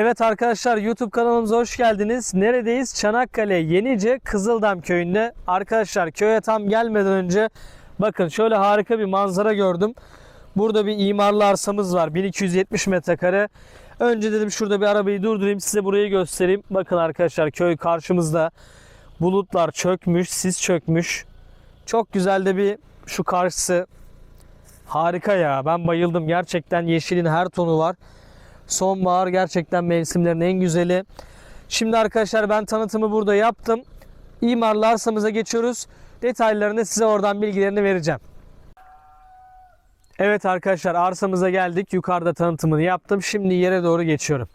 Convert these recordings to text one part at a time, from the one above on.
Evet arkadaşlar YouTube kanalımıza hoş geldiniz. Neredeyiz? Çanakkale Yenice Kızıldam köyünde. Arkadaşlar köye tam gelmeden önce bakın şöyle harika bir manzara gördüm. Burada bir imarlı arsamız var. 1270 metrekare. Önce dedim şurada bir arabayı durdurayım size burayı göstereyim. Bakın arkadaşlar köy karşımızda. Bulutlar çökmüş, sis çökmüş. Çok güzel de bir şu karşısı. Harika ya. Ben bayıldım. Gerçekten yeşilin her tonu var. Sonbahar gerçekten mevsimlerin en güzeli. Şimdi arkadaşlar ben tanıtımı burada yaptım. İmarlı arsamıza geçiyoruz. Detaylarını size oradan bilgilerini vereceğim. Evet arkadaşlar arsamıza geldik. Yukarıda tanıtımını yaptım. Şimdi yere doğru geçiyorum.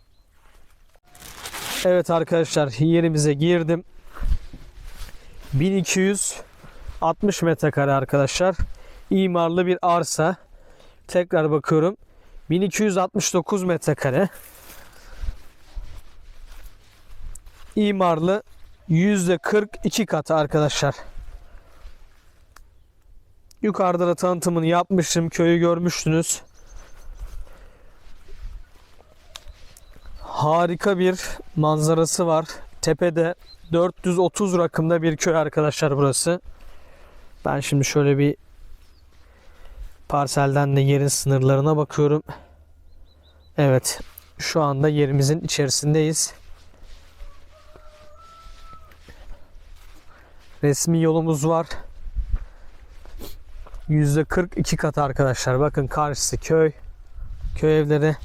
Evet arkadaşlar yerimize girdim. 1260 metrekare arkadaşlar. İmarlı bir arsa. Tekrar bakıyorum. 1269 metrekare. İmarlı %42 katı arkadaşlar. Yukarıda da tanıtımını yapmıştım. Köyü görmüştünüz. Harika bir manzarası var. Tepede 430 rakımda bir köy arkadaşlar burası. Ben şimdi şöyle bir parselden de yerin sınırlarına bakıyorum. Evet. Şu anda yerimizin içerisindeyiz. Resmi yolumuz var. %42 kat arkadaşlar. Bakın karşısı köy. Köy evleri.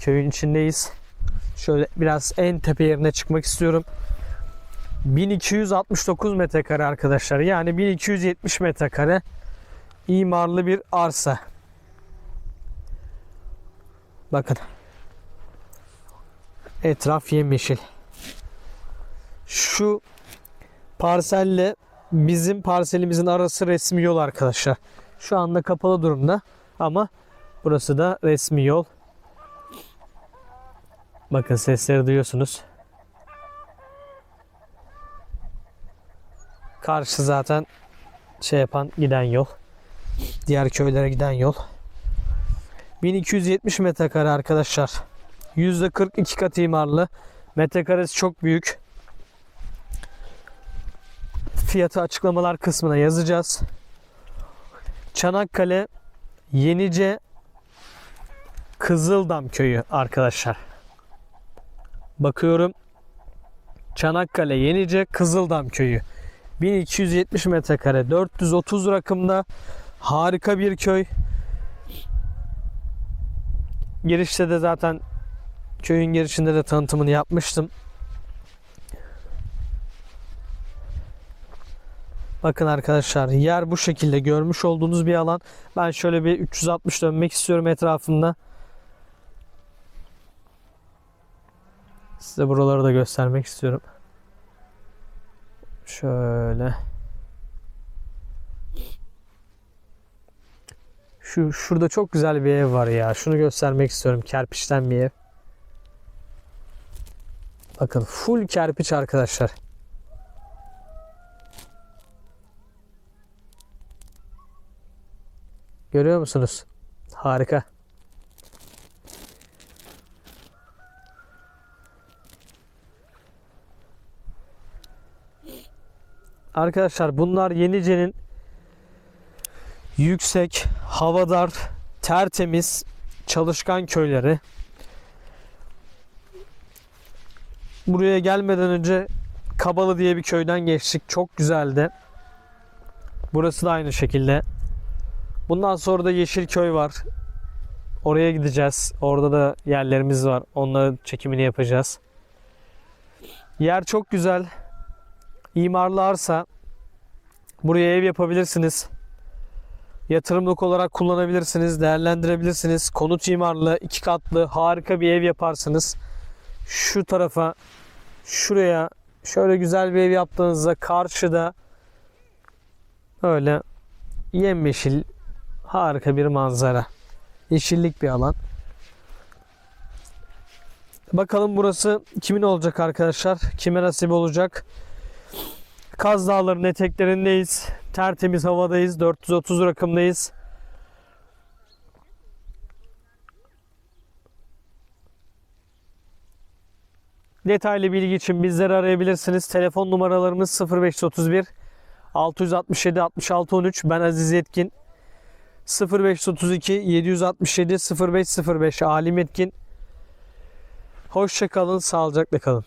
Köyün içindeyiz. Şöyle biraz en tepe yerine çıkmak istiyorum. 1269 metrekare arkadaşlar. Yani 1270 metrekare imarlı bir arsa. Bakın. Etraf yemyeşil. Şu parselle bizim parselimizin arası resmi yol arkadaşlar. Şu anda kapalı durumda ama burası da resmi yol. Bakın sesleri duyuyorsunuz. Karşı zaten şey yapan giden yol. Diğer köylere giden yol. 1270 metrekare arkadaşlar. %42 kat imarlı. Metrekaresi çok büyük. Fiyatı açıklamalar kısmına yazacağız. Çanakkale Yenice Kızıldam köyü arkadaşlar. Bakıyorum. Çanakkale Yenice Kızıldam köyü. 1270 metrekare 430 rakımda harika bir köy. Girişte de zaten köyün girişinde de tanıtımını yapmıştım. Bakın arkadaşlar yer bu şekilde görmüş olduğunuz bir alan. Ben şöyle bir 360 dönmek istiyorum etrafında. Size buraları da göstermek istiyorum. Şöyle. Şu şurada çok güzel bir ev var ya. Şunu göstermek istiyorum. Kerpiçten bir ev. Bakın full kerpiç arkadaşlar. Görüyor musunuz? Harika. Arkadaşlar bunlar Yenice'nin yüksek, havadar, tertemiz, çalışkan köyleri. Buraya gelmeden önce Kabalı diye bir köyden geçtik. Çok güzeldi. Burası da aynı şekilde. Bundan sonra da Yeşilköy var. Oraya gideceğiz. Orada da yerlerimiz var. Onların çekimini yapacağız. Yer çok güzel. İmarlı arsa. Buraya ev yapabilirsiniz. Yatırımlık olarak kullanabilirsiniz, değerlendirebilirsiniz. Konut imarlı, iki katlı, harika bir ev yaparsınız. Şu tarafa, şuraya şöyle güzel bir ev yaptığınızda karşıda öyle yemyeşil harika bir manzara. Yeşillik bir alan. Bakalım burası kimin olacak arkadaşlar? Kime nasip olacak? Kaz Dağları'nın eteklerindeyiz. Tertemiz havadayız. 430 rakımdayız. Detaylı bilgi için bizleri arayabilirsiniz. Telefon numaralarımız 0531 667 66 13. Ben Aziz Yetkin. 0532 767 0505 Alim Etkin. Hoşça kalın, sağlıcakla kalın.